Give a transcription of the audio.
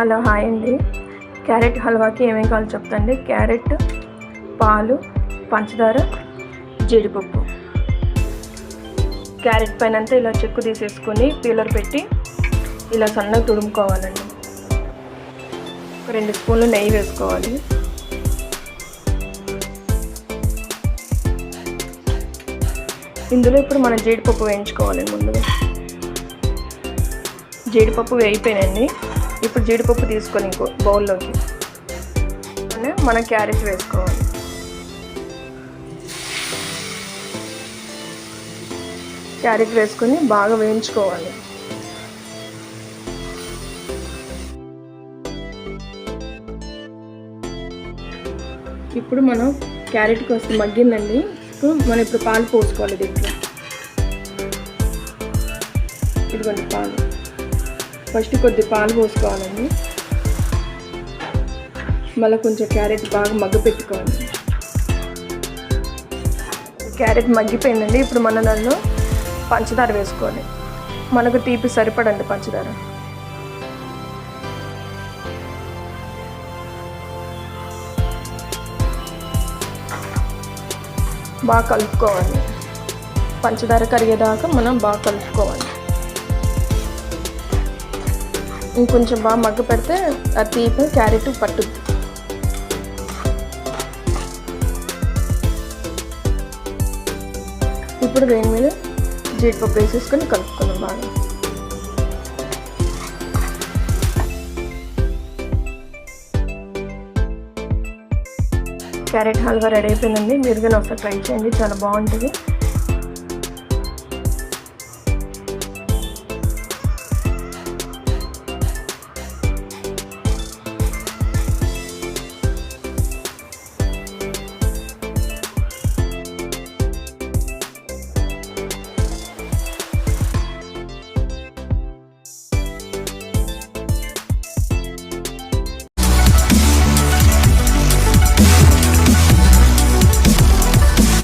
Hello hi అండి. Carrot హల్వాకి ఏమేమి కావాలో చెప్తాండి క్యారెట్ పాలు పంచదార జీడిపప్పు. క్యారెట్ పైన అంతా ఇలా చెక్కు తీసేసుకొని పీలర్ పెట్టి ఇలా సన్నగా తుడుముకోవాలండి. ఒక రెండు స్పూన్లు నెయ్యి వేసుకోవాలి. ఇందులో ఇప్పుడు మనం జీడిపప్పు వేయించుకోవాలి ముందుగా. జీడిపప్పు వేయిపోయినండి ఇప్పుడు జీడిపప్పు తీసుకొని ఇంకో బౌల్లోకి. మనం క్యారెట్ వేసుకోవాలి. క్యారెట్ వేసుకొని బాగా వేయించుకోవాలి. ఇప్పుడు మనం క్యారెట్ కోసం మగ్గిందండి. ఇప్పుడు మనం ఇప్పుడు పాలు పోసుకోవాలి దీంట్లో. ఇదిగోండి పాలు. ఫస్ట్ కొద్ది పాలు పోసుకోవాలండి. మళ్ళీ కొంచెం క్యారెట్ బాగా మగ్గ పెట్టుకోవాలి. క్యారెట్ మగ్గిపోయిందండి. ఇప్పుడు మన దానిలో పంచదార వేసుకోవాలి. మనకు తీపి సరిపడండి పంచదార. బాగా కలుపుకోవాలి. పంచదార కరిగేదాకా మనం బాగా కలుపుకోవాలి. ఇంకొంచెం బాగా మగ్గ పెడితే ఆ తీపి క్యారెట్ పట్టుద్ది ఇప్పుడు దేని మీద జీడిపప్పు వేసేసుకొని కలుపుకుందాం బాగా. క్యారెట్ హల్వా రెడీ అయిపోయిందండి. మీరు కానీ ఒకసారి ట్రై చేయండి. చాలా బాగుంటుంది.